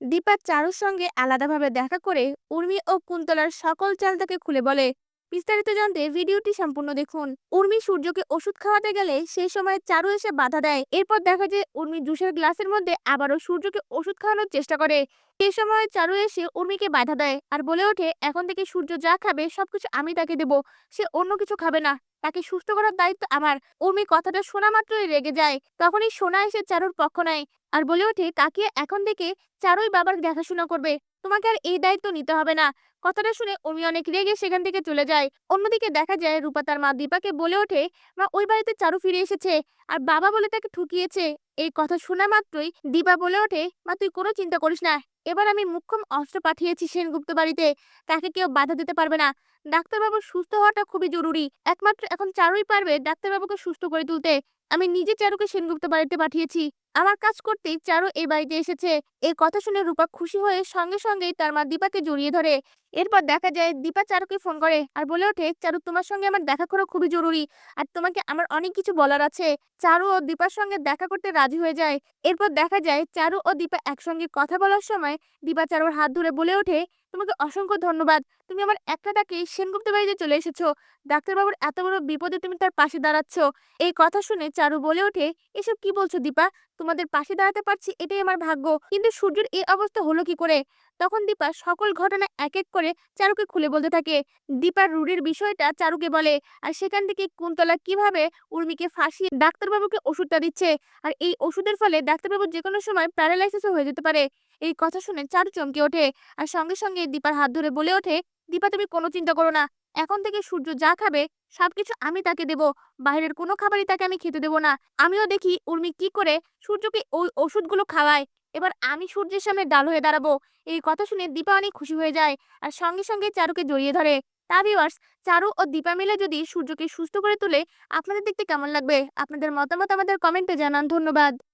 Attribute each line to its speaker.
Speaker 1: দীপা চারুর সঙ্গে আলাদাভাবে দেখা করে উর্মি ও কুন্তলার সকল চাল তাকে খুলে বলে, বিস্তারিত জানতে ভিডিওটি সম্পূর্ণ দেখুন। উর্মি সূর্যকে ওষুধ খাওয়াতে গেলে সেই সময় চারু এসে বাধা দেয়। এরপর দেখা যায় উর্মি জুসের গ্লাসের মধ্যে আবারও সূর্যকে ওষুধ খাওয়ানোর চেষ্টা করে। সেই সময় চারু এসে উর্মিকে বাধা দেয় আর বলে ওঠে, এখন থেকে সূর্য যা খাবে সবকিছু আমি তাকে দেব। সে অন্য কিছু খাবে না। তাকে সুস্থ করার দায়িত্ব আমার। উর্মি কথাটা শোনা মাত্রই রেগে যায়। তখনই সোনা এসে চারুর পক্ষ নেয়। আর বলে ওঠে কাকিয়া এখন থেকে চারুই বাবার দেখাশোনা করবে। তোমাকে আর এই দায়িত্ব নিতে হবে না। কথাটা শুনে উর্মি অনেক রেগে সেখান থেকে চলে যায়। অন্যদিকে দেখা যায় রূপা তার মা দীপাকে বলে ওঠে, মা, ওই বাড়িতে চারু ফিরে এসেছে আর বাবা বলে তাকে ঠুকিয়েছে। এই কথা শোনা মাত্রই দীপা বলে ওঠে, মা, তুই কোনো চিন্তা করিস না। এবার আমি মুখ্যম অস্ত্র পাঠিয়েছি সেনগুপ্ত বাড়িতে। তাকে কেউ বাধা দিতে পারবে না। ডাক্তারবাবুর সুস্থ হওয়াটা খুবই জরুরি। একমাত্র এখন চারুই পারবে ডাক্তারবাবুকে সুস্থ করে তুলতে। আমি নিজে চারুকে সেনগুপ্ত বাড়িতে পাঠিয়েছি। আমার কাজ করতেই চারু এই বাড়িতে এসেছে। এই কথা শুনে রূপা খুশি হয়ে সঙ্গে সঙ্গেই তার মা দীপাকে জড়িয়ে ধরে। এরপর দেখা যায় দীপা চারুকে ফোন করে আর বলে ওঠে, চারু, তোমার সঙ্গে আমার দেখা করা খুবই জরুরি আর তোমাকে আমার অনেক কিছু বলার আছে। চারু ও দীপার সঙ্গে দেখা করতে রাজি হয়ে যায়। এরপর দেখা যায় চারু ও দীপা একসঙ্গে কথা বলার সময় দীপা চারুর হাত ধরে বলে ওঠে, তোমাকে অসংখ্য ধন্যবাদ। তুমি আমার একটা ডাকে সেনগুপ্ত বাড়িতে চলে এসেছ। ডাক্তারবাবুর এত বড় বিপদে তুমি তার পাশে দাঁড়াচ্ছ। এই কথা শুনে চারু বলে ওঠে, এসব কি বলছো দীপা? তোমাদের পাশে দাঁড়াতে পারছি, এটাই আমার ভাগ্য। কিন্তু সূর্যের এই অবস্থা হলো কি করে? তখন দীপা সকল ঘটনা এক এক করে চারুকে খুলে বলতে থাকে। দীপার রুড়ির বিষয়টা চারুকে বলে, আর সেখান থেকে কুন্তলা কীভাবে উর্মিকে ফাঁসিয়ে ডাক্তারবাবুকে ওষুধটা দিচ্ছে? আর এই ওষুধের ফলে ডাক্তারবাবু যে কোনো সময় প্যারালাইসিসও হয়ে যেতে পারে। এই কথা শুনে চারু চমকে ওঠে। আর সঙ্গে সঙ্গে দীপার হাত ধরে বলে ওঠে, দীপা, তুমি কোনো চিন্তা করো না। এখন থেকে সূর্য যা খাবে, সবকিছু আমি তাকে দেব। বাইরের কোনো খাবারই তাকে আমি খেতে দেব না। আমিও দেখি উর্মি কি করে সূর্যকে ওই ওষুধগুলো খাওয়ায়। এবার আমি সূর্যের সামনে ডাল হয়ে দাঁড়াবো। এই কথা শুনে দীপা অনেক খুশি হয়ে যায় আর সঙ্গে সঙ্গে চারুকে জড়িয়ে ধরে। তা ভিউয়ার্স চারু ও দীপা মিলে যদি সূর্যকে সুস্থ করে তোলে, আপনাদের দেখতে কেমন লাগবে? আপনাদের মতামত আমাদের কমেন্টে জানান। ধন্যবাদ।